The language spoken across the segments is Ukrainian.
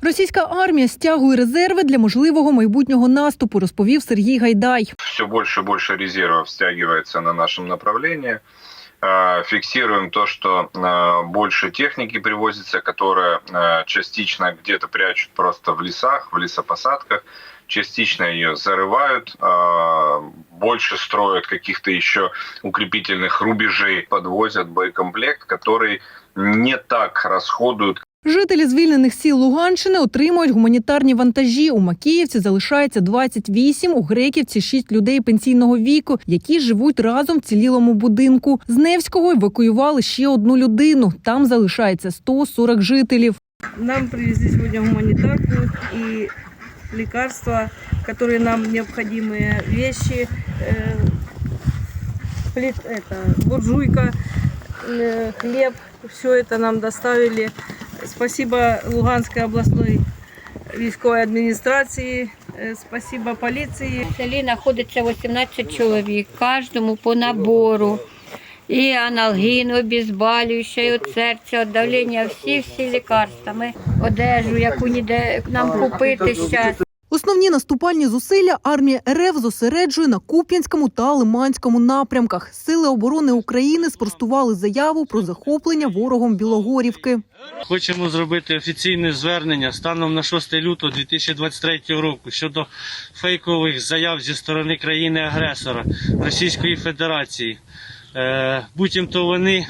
Російська армія стягує резерви для можливого майбутнього наступу, розповів Сергій Гайдай. все больше и больше резервов стягивается на нашем направлении. Э, Фиксируем то, что э, больше техники привозится, которая э, частично где-то прячут просто в лесах, в лесопосадках, частично ее зарывают, э, больше строят каких-то еще укрепительных рубежей, подвозят боекомплект, который не так расходуют, Жителі звільнених сіл Луганщини отримують гуманітарні вантажі. У Макіївці залишається 28, у Греківці 6 людей пенсійного віку, які живуть разом в цілілому будинку. З Невського евакуювали ще одну людину. Там залишається 140 жителів. Нам привезли сегодня гуманитарку и лекарства, которые нам необходимые, вещи, э, плит, это, буржуйка, э, хлеб, все это нам доставили. Спасибо Луганской областной військовой администрации, э, спасибо полиции. В селі знаходиться 18 чоловік, кожному по набору. І аналгін, обізбалююче, і від серця, від давлення, всі всі лікарства. Одежу, яку ніде нам купити зараз. Основні наступальні зусилля армія РФ зосереджує на Куп'янському та Лиманському напрямках. Сили оборони України спростували заяву про захоплення ворогом Білогорівки. Хочемо зробити офіційне звернення станом на 6 лютого 2023 року щодо фейкових заяв зі сторони країни-агресора Російської Федерації. Е, Буцімто вони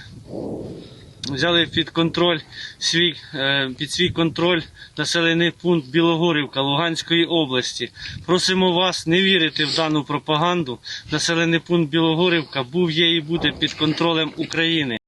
взяли під контроль свій е, під свій контроль населений пункт Білогорівка Луганської області. Просимо вас не вірити в дану пропаганду. Населений пункт Білогорівка був є і буде під контролем України.